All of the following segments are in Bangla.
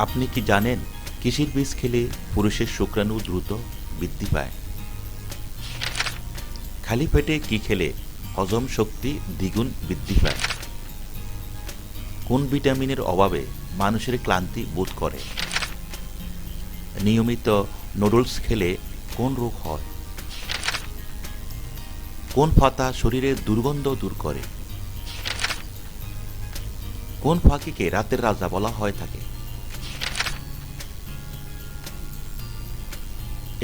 আপনি কি জানেন কিসের বীজ খেলে পুরুষের শুক্রাণু দ্রুত বৃদ্ধি পায়? খালি পেটে কি খেলে হজম শক্তি দ্বিগুণ বৃদ্ধি পায়? কোন ভিটামিনের অভাবে মানুষের ক্লান্তি বোধ করে? নিয়মিত নুডলস খেলে কোন রোগ হয়? কোন পাতা শরীরের দুর্গন্ধ দূর করে? কোন ফাঁকিকে রাতের রাজা বলা হয় থাকে?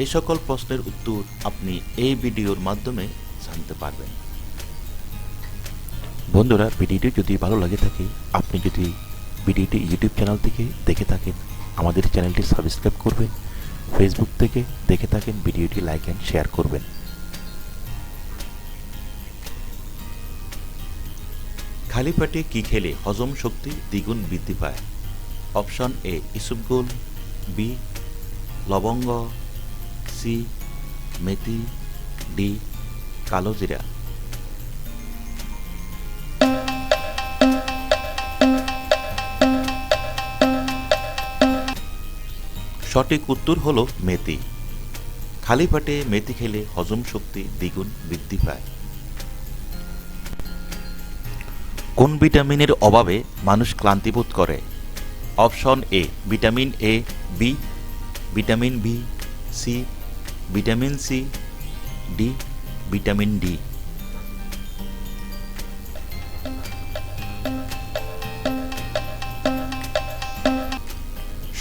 এই সকল প্রশ্নের উত্তর আপনি এই ভিডিওর মাধ্যমে জানতে পারবেন। বন্ধুরা, ভিডিওটি যদি ভালো লাগে থাকে, আপনি যদি ভিডিওটি ইউটিউব চ্যানেল থেকে দেখে থাকেন, আমাদের চ্যানেলটি সাবস্ক্রাইব করবেন, ফেসবুক থেকে দেখে থাকেন, ভিডিওটি লাইক অ্যান্ড শেয়ার করবেন। খালি পেটে কি খেলে হজম শক্তি দ্বিগুণ বৃদ্ধি পায়? অপশন এ ইসুবগুল বি, লবঙ্গ সি, মেথি, ডি, কালো জিরা। সঠিক উত্তর হলো মেথি। খালি পেটে মেথি খেলে হজম শক্তি দ্বিগুণ বৃদ্ধি পায়। কোন ভিটামিনের অভাবে মানুষ ক্লান্তিবোধ করে? Option A, vitamin A, B, vitamin B, C vitamin C, D, vitamin D.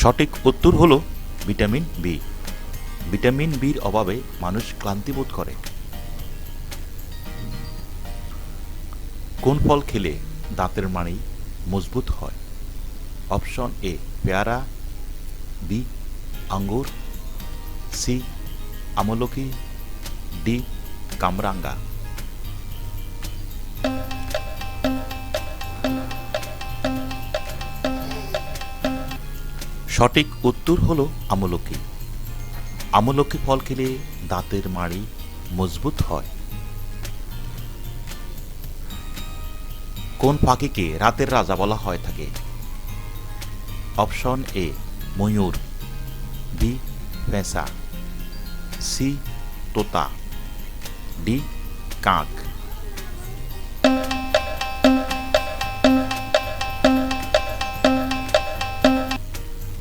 সঠিক উত্তর হলো ভিটামিন বি। ভিটামিন বির অভাবে মানুষ ক্লান্তিবোধ করে। কোন ফল খেলে দাঁতের মাড়ি মজবুত হয়? অপশন এ, পেয়ারা, বি, আঙ্গুর, সি আমলকি ডি কামরাঙ্গা। সঠিক উত্তর হল আমলকি। আমলকি ফল খেলে দাঁতের মাড়ি মজবুত হয়। কোন পাখিকে রাতের রাজা বলা হয় থাকে? অপশন এ, ময়ূর, বি পেঁচা সি তোতা, ডি কাক।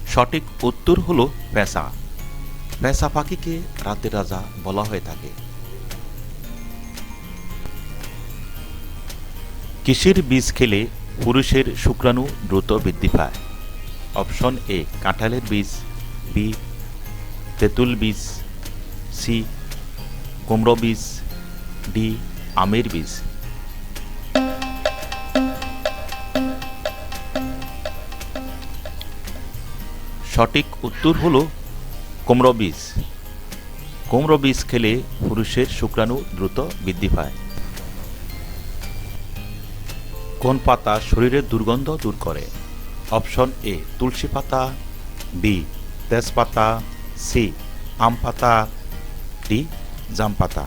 সঠিক উত্তর হলো পেঁচা। পেঁচা পাখিকে রাতের রাজা বলা হয়ে থাকে। কিসের বীজ খেলে পুরুষের শুক্রাণু দ্রুত বৃদ্ধি পায়। অপশন এ, কাঁঠালের বীজ, বি, তেঁতুল বীজ। সি, কুমড়ো বীজ, ডি, আমের বীজ। সঠিক উত্তর হলো কুমড়ো বীজ। কুমড়ো বীজ খেলে পুরুষের শুক্রাণু দ্রুত বৃদ্ধি পায়। কোন পাতা শরীরের দুর্গন্ধ দূর করে? অপশন এ, তুলসী পাতা, বি, তেজপাতা, সি, আম পাতা ডি জাম পাতা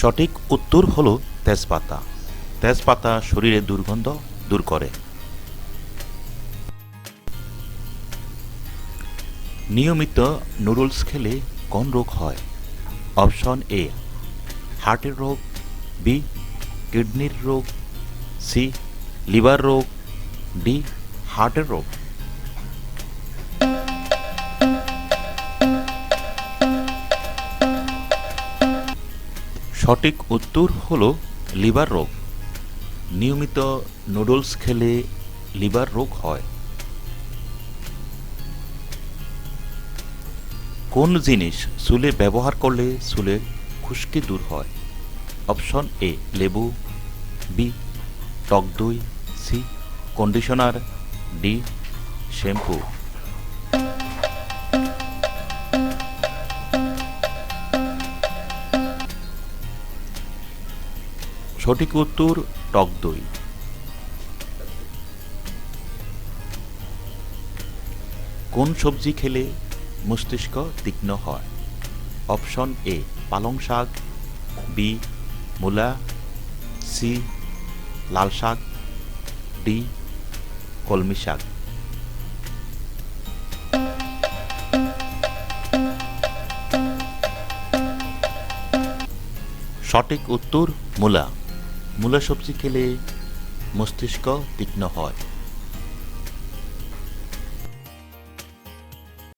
সঠিক উত্তর হলো তেজপাতা। তেজপাতা শরীরে দুর্গন্ধ দূর করে। নিয়মিত নুডলস খেলে কোন রোগ হয়? অপশন এ, হার্টের রোগ, বি, কিডনির রোগ, সি লিভার রোগ, ডি, হার্টের রোগ। সঠিক উত্তর হল লিভার রোগ। নিয়মিত নুডলস খেলে লিভার রোগ হয়। কোন জিনিস চুলে ব্যবহার করলে চুলের খুশকি দূর হয়? অপশন এ, লেবু, বি, টক দই কন্ডিশনার ডি শ্যাম্পু সঠিক উত্তর, টক দই। কোন সবজি খেলে মস্তিষ্ক তীক্ষ্ণ হয়? অপশন এ পালং শাক বি মূলা সি লাল শাক ডি কলমি শাক। সঠিক উত্তর মূলা। মূলা সবজি খেলে মস্তিষ্ক তীক্ষ্ণ হয়।